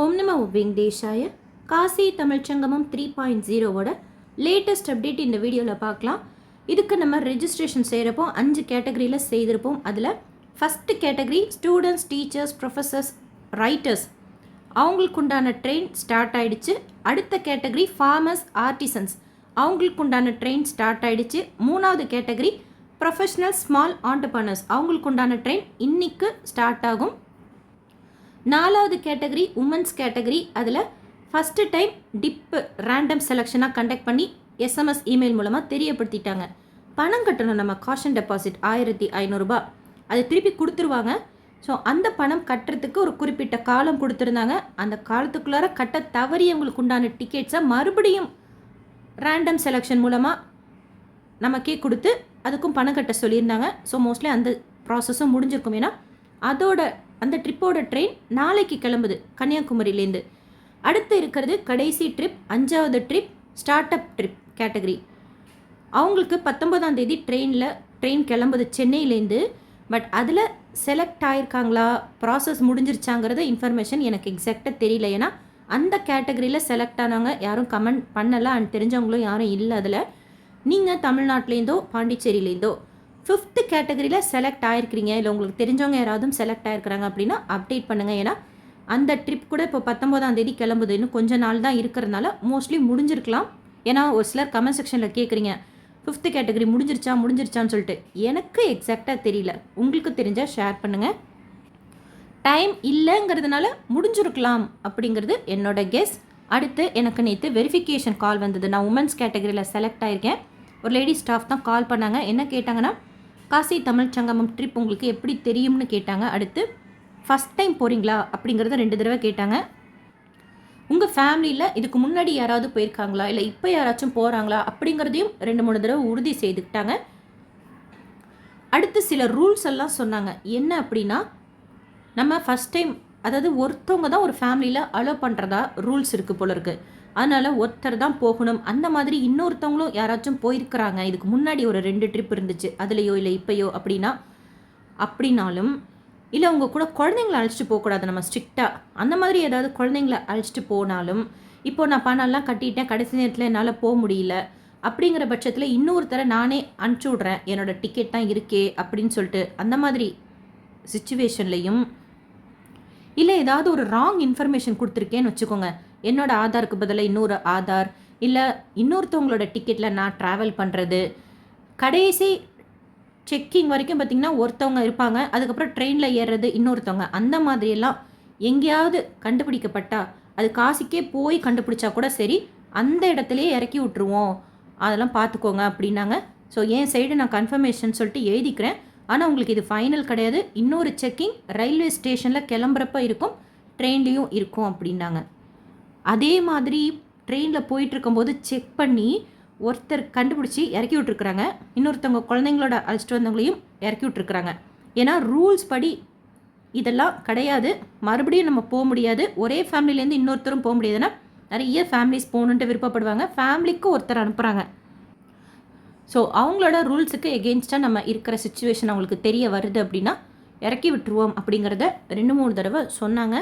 ஓம் நம வெங்கடேஷாய. Kashi Tamil Sangamam three point ஜீரோவோட லேட்டஸ்ட் அப்டேட் இந்த வீடியோவில் பார்க்கலாம். இதுக்கு நம்ம ரெஜிஸ்ட்ரேஷன் செய்கிறப்போ அஞ்சு கேட்டகரியில் செய்திருப்போம். அதில் first category students teachers professors writers அவங்களுக்கு உண்டான ட்ரெயின் ஸ்டார்ட் ஆகிடுச்சு அடுத்த கேட்டகரி ஃபார்மர்ஸ் ஆர்டிசன்ஸ் அவங்களுக்கு உண்டான ட்ரெயின் ஸ்டார்ட் ஆகிடுச்சு மூணாவது கேட்டகரி ப்ரொஃபஷ்னல் ஸ்மால் ஆண்டர்பனர்ஸ் அவங்களுக்கு உண்டான ட்ரெயின் இன்னைக்கு ஸ்டார்ட் ஆகும். நாலாவது கேட்டகரி உமன்ஸ் கேட்டகரி. அதில் ஃபஸ்ட்டு டைம் டிப்பு ரேண்டம் செலெக்ஷனாக கண்டக்ட் பண்ணி எஸ்எம்எஸ் இமெயில் மூலமாக தெரியப்படுத்திட்டாங்க. பணம் கட்டணும் நம்ம காஷன் டெபாசிட் ஆயிரத்தி ஐநூறுரூபா அது திருப்பி கொடுத்துருவாங்க. ஸோ அந்த பணம் கட்டுறதுக்கு ஒரு குறிப்பிட்ட காலம் கொடுத்துருந்தாங்க. அந்த காலத்துக்குள்ளார கட்ட தவறியவங்களுக்கு உண்டான டிக்கெட்ஸை மறுபடியும் ரேண்டம் செலெக்ஷன் மூலமாக நமக்கே கொடுத்து அதுக்கும் பணம் கட்ட சொல்லியிருந்தாங்க. ஸோ மோஸ்ட்லி அந்த ப்ராசஸும் முடிஞ்சிருக்கும். ஏன்னா அதோட அந்த ட்ரிப்போட ட்ரெயின் நாளைக்கு கிளம்புது கன்னியாகுமரியிலேருந்து அடுத்து இருக்கிறது கடைசி ட்ரிப் அஞ்சாவது trip start up trip category. அவங்களுக்கு பத்தொன்பதாம் தேதி ட்ரெயினில் ட்ரெயின் கிளம்புது சென்னையிலேருந்து பட் அதில் செலக்ட் ஆயிருக்காங்களா ப்ராசஸ் முடிஞ்சிருச்சாங்கிறத இன்ஃபர்மேஷன் எனக்கு எக்ஸாக்டாக தெரியல. ஏன்னா அந்த கேட்டகரியில் செலக்ட் ஆனவங்க யாரும் கமெண்ட் பண்ணலை அண்ட் தெரிஞ்சவங்களும் யாரும் இல்லை அதில். நீங்கள் தமிழ்நாட்டிலேருந்தோ பாண்டிச்சேரியிலேருந்தோ ஃபிஃப்த்து கேட்டகரியில் செலக்ட் ஆயிருக்கிறீங்க. இல்லை உங்களுக்கு தெரிஞ்சவங்க யாராவது செலக்ட் ஆயிருக்கிறாங்க அப்படின்னா அப்டேட் பண்ணுங்கள் ஏன்னா அந்த ட்ரிப் கூட இப்போ பத்தொம்போதாம் தேதி கிளம்புது. இன்னும் கொஞ்ச நாள் தான் இருக்கிறதுனால மோஸ்ட்லி முடிஞ்சிருக்கலாம். ஏன்னா ஒரு சிலர் கமெண்ட் செக்ஷனில் கேட்குறீங்க ஃபிஃப்த்து கேட்டகரி முடிஞ்சிருச்சா முடிஞ்சிருச்சான்னு சொல்லிட்டு. எனக்கு எக்ஸாக்டாக தெரியல. உங்களுக்கு தெரிஞ்சால் ஷேர் பண்ணுங்கள் டைம் இல்லைங்கிறதுனால முடிஞ்சிருக்கலாம் அப்படிங்கிறது என்னோட கெஸ் அடுத்து எனக்கு நேற்று வெரிஃபிகேஷன் கால் வந்தது. நான் உமன்ஸ் கேட்டகரியில் செலக்ட் ஆயிருக்கேன். ஒரு லேடி ஸ்டாஃப் தான் கால் பண்ணாங்க. என்ன கேட்டாங்கன்னா காசி தமிழ் சங்கமம் ட்ரிப் உங்களுக்கு எப்படி தெரியும்னு கேட்டாங்க. அடுத்து ஃபஸ்ட் டைம் போகிறீங்களா அப்படிங்கிறத ரெண்டு தடவை கேட்டாங்க. உங்கள் ஃபேமிலியில் இதுக்கு முன்னாடி யாராவது போயிருக்காங்களா? இல்லை இப்போ யாராச்சும் போகிறாங்களா அப்படிங்கிறதையும் ரெண்டு மூணு தடவை உறுதி செய்துக்கிட்டாங்க. அடுத்து சில ரூல்ஸ் எல்லாம் சொன்னாங்க. என்ன அப்படின்னா நம்ம ஃபஸ்ட் டைம் அதாவது ஒருத்தவங்க தான் ஒரு ஃபேமிலியில் அலோவ் பண்ணுறதா ரூல்ஸ் இருக்குது போல இருக்குது அதனால் ஒருத்தர் தான் போகணும். அந்த மாதிரி இன்னொருத்தவங்களும் யாராச்சும் போயிருக்கிறாங்க. இதுக்கு முன்னாடி ஒரு ரெண்டு ட்ரிப் இருந்துச்சு. அதுலேயோ இல்லை இப்போயோ அப்படின்னா அப்படின்னாலும் இல்லை உங்கள் கூட குழந்தைங்கள அழைச்சிட்டு போகக்கூடாது. நம்ம ஸ்ட்ரிக்டாக அந்த மாதிரி ஏதாவது குழந்தைங்கள அழைச்சிட்டு போனாலும் இப்போ நான் பணம்லாம் கட்டிட்டேன். கடைசி நேரத்தில் என்னால் போக முடியல. அப்படிங்கிற பட்சத்தில் இன்னொருத்தரை நானே அனுப்பிச்சி விட்றேன். என்னோட டிக்கெட் தான் இருக்கே அப்படின்னு சொல்லிட்டு அந்த மாதிரி சுச்சுவேஷன்லையும் இல்லை ஏதாவது ஒரு ராங் இன்ஃபர்மேஷன் கொடுத்துருக்கேன்னு வச்சுக்கோங்க. என்னோட ஆதாருக்கு பதிலாக இன்னொரு ஆதார் இல்லை இன்னொருத்தவங்களோட டிக்கெட்டில் நான் ட்ராவல் பண்ணுறது கடைசி செக்கிங் வரைக்கும் பார்த்திங்கன்னா ஒருத்தவங்க இருப்பாங்க அதுக்கப்புறம் ட்ரெயினில் ஏறுறது இன்னொருத்தவங்க. அந்த மாதிரியெல்லாம் எங்கேயாவது கண்டுபிடிக்கப்பட்டா அது காசிக்கே போய் கண்டுபிடிச்சா கூட சரி அந்த இடத்துலையே இறக்கி விட்ருவோம் அதெல்லாம் பார்த்துக்கோங்க அப்படின்னாங்க. ஸோ என் சைடு நான் கன்ஃபர்மேஷன் சொல்லிட்டு எழுதிக்கிறேன். ஆனால் உங்களுக்கு இது ஃபைனல் கிடையாது. இன்னொரு செக்கிங் ரயில்வே ஸ்டேஷனில் கிளம்புறப்ப இருக்கும் ட்ரெயின்லேயும் இருக்கும் அப்படின்னாங்க. அதே மாதிரி ட்ரெயினில் போயிட்டுருக்கும்போது செக் பண்ணி ஒருத்தர் கண்டுபிடிச்சி இறக்கி விட்ருக்குறாங்க இன்னொருத்தவங்க குழந்தைங்களோட அழைச்சிட்டு வந்தவங்களையும் இறக்கி விட்ருக்குறாங்க ஏன்னா ரூல்ஸ் படி இதெல்லாம் கிடையாது. மறுபடியும் நம்ம போக முடியாது. ஒரே ஃபேமிலிலேருந்து இன்னொருத்தரும் போக முடியாதுன்னா நிறைய ஃபேமிலிஸ் போகணுன்ட்டு விருப்பப்படுவாங்க. ஃபேமிலிக்கு ஒருத்தர் அனுப்புகிறாங்க ஸோ அவங்களோட ரூல்ஸுக்கு எகெயின்ஸ்டாக நம்ம இருக்கிற சுச்சுவேஷன் அவங்களுக்கு தெரிய வருது அப்படின்னா இறக்கி விட்டுருவோம் அப்படிங்கிறத ரெண்டு மூணு தடவை சொன்னாங்க.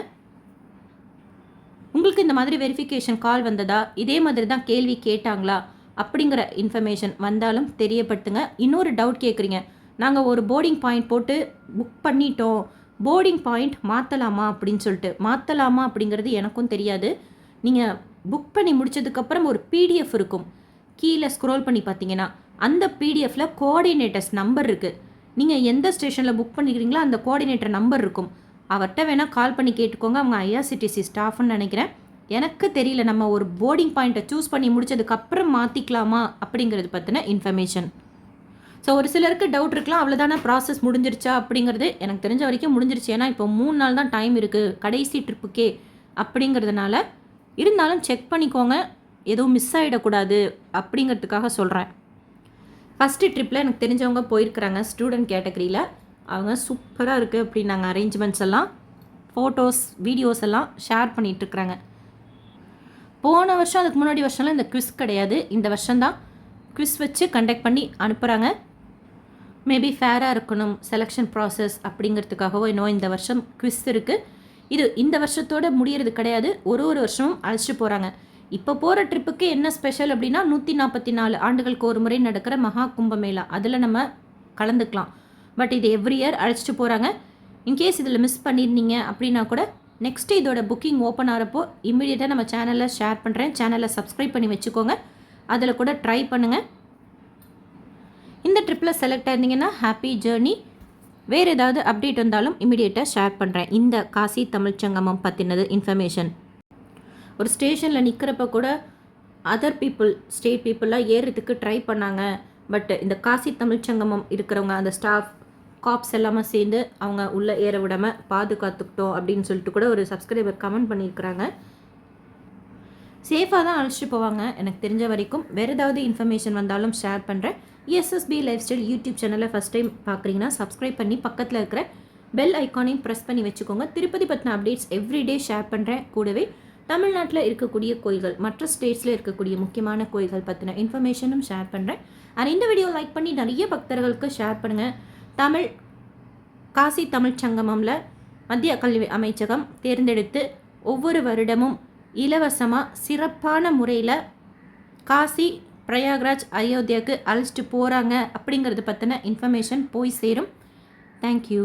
உங்களுக்கு இந்த மாதிரி வெரிஃபிகேஷன் கால் வந்ததா? இதே மாதிரி தான் கேள்வி கேட்டாங்களா? அப்படிங்கிற இன்ஃபர்மேஷன் வந்தாலும் தெரியப்படுத்துங்க. இன்னொரு டவுட் கேட்குறீங்க நாங்கள் ஒரு போர்டிங் பாயிண்ட் போட்டு புக் பண்ணிட்டோம். போர்டிங் பாயிண்ட் மாற்றலாமா அப்படின்னு சொல்லிட்டு. மாற்றலாமா அப்படிங்கிறது எனக்கும் தெரியாது. நீங்கள் புக் பண்ணி முடிச்சதுக்கப்புறம் ஒரு பிடிஎஃப் இருக்கும். கீழே ஸ்க்ரோல் பண்ணி பார்த்தீங்கன்னா அந்த பிடிஎஃப்பில் கோஆர்டினேட்டர்ஸ் நம்பர் இருக்குது நீங்கள் எந்த ஸ்டேஷனில் புக் பண்ணிக்கிறீங்களோ அந்த கோஆர்டினேட்டர் நம்பர் இருக்கும். அவர்கிட்ட வேணால் கால் பண்ணி கேட்டுக்கோங்க. அவங்க ஐஆர்சிடிசி ஸ்டாஃப்னு நினைக்கிறேன். எனக்கு தெரியல நம்ம ஒரு போர்டிங் பாயிண்ட்டை சூஸ் பண்ணி முடிச்சதுக்கப்புறம் மாற்றிக்கலாமா அப்படிங்கிறது பற்றின இன்ஃபர்மேஷன் ஸோ ஒரு சிலருக்கு டவுட் இருக்கலாம் அவ்வளோதான ப்ராசஸ் முடிஞ்சிருச்சா அப்படிங்கிறது எனக்கு தெரிஞ்ச வரைக்கும் முடிஞ்சிருச்சு. ஏன்னா இப்போ மூணு நாள் தான் டைம் இருக்குது கடைசி ட்ரிப்புக்கே அப்படிங்கிறதுனால இருந்தாலும் செக் பண்ணிக்கோங்க எதுவும் மிஸ் ஆகிடக்கூடாது அப்படிங்கிறதுக்காக சொல்கிறேன் ஃபஸ்ட்டு ட்ரிப்பில் எனக்கு தெரிஞ்சவங்க போயிருக்கிறாங்க ஸ்டூடெண்ட் கேட்டகரியில் அவங்க சூப்பராக இருக்குது அப்படின்னாங்க அரேஞ்ச்மெண்ட்ஸ் எல்லாம் ஃபோட்டோஸ் வீடியோஸ் எல்லாம் ஷேர் பண்ணிகிட்ருக்குறாங்க போன வருஷம் அதுக்கு முன்னாடி வருஷம்லாம் இந்த குவிஸ் கிடையாது. இந்த வருஷம்தான் குவிஸ் வச்சு கண்டக்ட் பண்ணி அனுப்புகிறாங்க மேபி ஃபேராக இருக்கணும் செலெக்ஷன் ப்ராசஸ் அப்படிங்கிறதுக்காகவோ இன்னும் இந்த வருஷம் குவிஸ் இருக்குது இது இந்த வருஷத்தோடு முடியறது கிடையாது. ஒரு ஒரு வருஷமும் அழைச்சிட்டு போகிறாங்க இப்போ போகிற ட்ரிப்புக்கு என்ன ஸ்பெஷல் அப்படின்னா நூற்றி நாற்பத்தி நாலு ஆண்டுகளுக்கு ஒரு முறை நடக்கிற மகா கும்பமேளா. அதில் நம்ம கலந்துக்கலாம். பட் இது எவ்ரி இயர் அழைச்சிட்டு போகிறாங்க இன்கேஸ் இதில் மிஸ் பண்ணியிருந்தீங்க அப்படின்னா கூட நெக்ஸ்ட் இதோட புக்கிங் ஓப்பன் ஆகிறப்போ இம்மிடியேட்டாக நம்ம சேனலில் ஷேர் பண்ணுறேன் சேனலை சப்ஸ்கிரைப் பண்ணி வச்சுக்கோங்க. அதில் கூட ட்ரை பண்ணுங்கள் இந்த ட்ரிப்பில் செலக்ட் ஆயிருந்தீங்கன்னா ஹாப்பி ஜேர்னி வேறு ஏதாவது அப்டேட் வந்தாலும் இமிடியேட்டாக ஷேர் பண்ணுறேன் இந்த காசி தமிழ்ச்சங்கமம் பற்றினது இன்ஃபர்மேஷன் ஒரு ஸ்டேஷனில் நிற்கிறப்ப கூட அதர் பீப்புள் ஸ்டேட் பீப்புளெலாம் ஏறுறதுக்கு ட்ரை பண்ணாங்க. பட் இந்த காசி தமிழ்ச்சங்கமம் இருக்கிறவங்க அந்த ஸ்டாஃப் காப்ஸ் எல்லாமே சேர்ந்து அவங்க உள்ளே ஏற விடாமல் பாதுகாத்துக்கிட்டோம் அப்படின்னு சொல்லிட்டு கூட ஒரு சப்ஸ்கிரைபர் கமெண்ட் பண்ணியிருக்கிறாங்க. சேஃபாக தான் அழைச்சிட்டு போவாங்க. எனக்கு தெரிஞ்ச வரைக்கும் வேறு ஏதாவது இன்ஃபர்மேஷன் வந்தாலும் ஷேர் பண்ணுறேன் எஸ்எஸ்பி லைஃப் ஸ்டைல் யூடியூப் சேனலை ஃபஸ்ட் டைம் பார்க்குறீங்கன்னா சப்ஸ்கிரைப் பண்ணி பக்கத்தில் இருக்கிற பெல் ஐக்கானையும் ப்ரெஸ் பண்ணி வச்சுக்கோங்க. திருப்பதி பற்றின அப்டேட்ஸ் எவ்ரிடே ஷேர் பண்ணுறேன் கூடவே தமிழ்நாட்டில் இருக்கக்கூடிய கோயில்கள் மற்ற ஸ்டேட்ஸில் இருக்கக்கூடிய முக்கியமான கோயில்கள் பற்றின இன்ஃபர்மேஷனும் ஷேர் பண்ணுறேன் அண்ட் இந்த வீடியோ லைக் பண்ணி நிறைய பக்தர்களுக்கு ஷேர் பண்ணுங்கள் தமிழ் காசி தமிழ்ச் சங்கமம்ல மத்திய கல்வி அமைச்சகம் தேர்ந்தெடுத்து ஒவ்வொரு வருடமும் இலவசமாக சிறப்பான முறையில் காசி பிரயாக்ராஜ் அயோத்தியாவுக்கு அழைச்சிட்டு போகிறாங்க அப்படிங்கிறது பற்றின இன்ஃபர்மேஷன் போய் சேரும். தேங்க்யூ